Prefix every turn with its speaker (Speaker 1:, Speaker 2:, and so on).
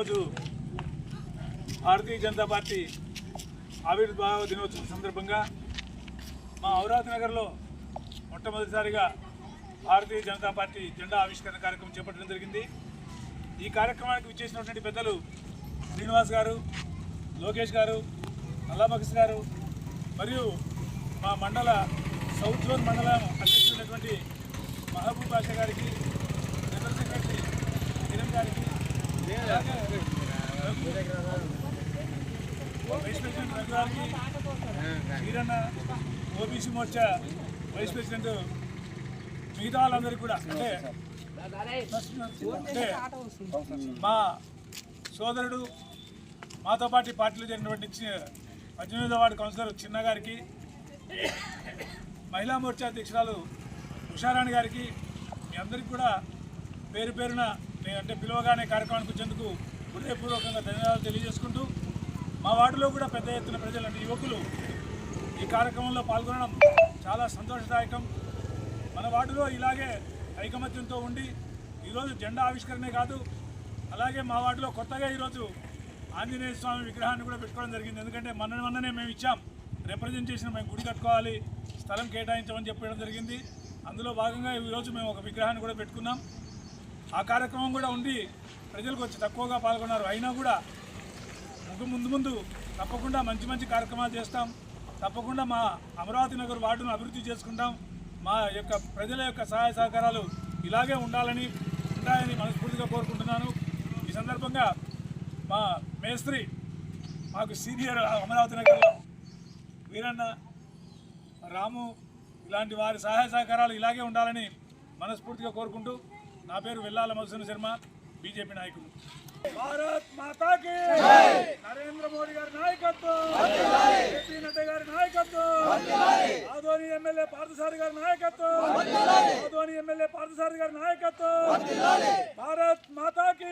Speaker 1: ఈరోజు భారతీయ జనతా పార్టీ ఆవిర్భావ దినోత్సవం సందర్భంగా మా అమరావతి నగర్లో మొట్టమొదటిసారిగా భారతీయ జనతా పార్టీ జెండా ఆవిష్కరణ కార్యక్రమం చేపట్టడం జరిగింది. ఈ కార్యక్రమానికి విచ్చేసినటువంటి పెద్దలు శ్రీనివాస్ గారు లోకేష్ గారు అల్లామక్స్ గారు మరియు మా మండల సౌత్ జోన్ మండలం అధ్యక్షుడైనటువంటి మహబూబ్ బాషా గారికి జనరల్ సెక్రటరీ కిరణ్ గారికి అలాగే వైస్ ప్రెసిడెంట్ రఘు గారికి Veeranna OBC Morcha vice president మిగతా వాళ్ళందరికీ కూడా అంటే అంటే మా సోదరుడు మాతో పాటు పార్టీలో జరిగినటువంటి చి- పద్దెనిమిదో వార్డు కౌన్సిలర్ చిన్న గారికి మహిళా మోర్చా అధ్యక్షురాలు ఉషారాణి గారికి మీ అందరికీ కూడా పేరు పేరున నేను అంటే పిలువగానే కార్యక్రమానికి వచ్చేందుకు హృదయపూర్వకంగా ధన్యవాదాలు తెలియజేసుకుంటూ మా వార్డులో కూడా పెద్ద ఎత్తున ప్రజలు అంటే యువకులు ఈ కార్యక్రమంలో పాల్గొనడం చాలా సంతోషదాయకం. మన వార్డులో ఇలాగే ఐకమత్యంతో ఉండి ఈరోజు జెండా ఆవిష్కరణే కాదు అలాగే మా వార్డులో కొత్తగా ఈరోజు ఆంజనేయ స్వామి విగ్రహాన్ని కూడా పెట్టుకోవడం జరిగింది. ఎందుకంటే మొన్న మొన్ననే మేము ఇచ్చాం. రిప్రజెంటేషన్ మేము గుడి కట్టుకోవాలి స్థలం కేటాయించమని చెప్పడం జరిగింది. అందులో భాగంగా ఈరోజు మేము ఒక విగ్రహాన్ని కూడా పెట్టుకున్నాం. ఆ కార్యక్రమం కూడా ఉండి ప్రజలకు వచ్చి తక్కువగా పాల్గొన్నారు. అయినా కూడా ముందు ముందు తప్పకుండా మంచి మంచి కార్యక్రమాలు చేస్తాం. తప్పకుండా మా అమరావతి నగర్ వార్డును అభివృద్ధి చేసుకుంటాం. మా యొక్క ప్రజల యొక్క సహాయ సహకారాలు ఇలాగే ఉండాలని ఉంటాయని మనస్ఫూర్తిగా కోరుకుంటున్నాను. ఈ సందర్భంగా మా మేస్త్రి మాకు సీనియర్ అమరావతి నగర్లో వీరన్న రాము ఇలాంటి వారి సహాయ సహకారాలు ఇలాగే ఉండాలని మనస్ఫూర్తిగా కోరుకుంటూ నా పేరు వెల్లాల మధుసూన శర్మ బీజేపీ నాయకుడు. భారత్ మాతాకి నరేంద్ర మోడీ గారి నాయకత్వం జేపీ నడ్డా గారి నాయకత్వం ఆదోని ఎమ్మెల్యే పార్థసారి గారి నాయకత్వం ఆదోని ఎమ్మెల్యే పార్థసారి గారి నాయకత్వం భారత్ మాతాకి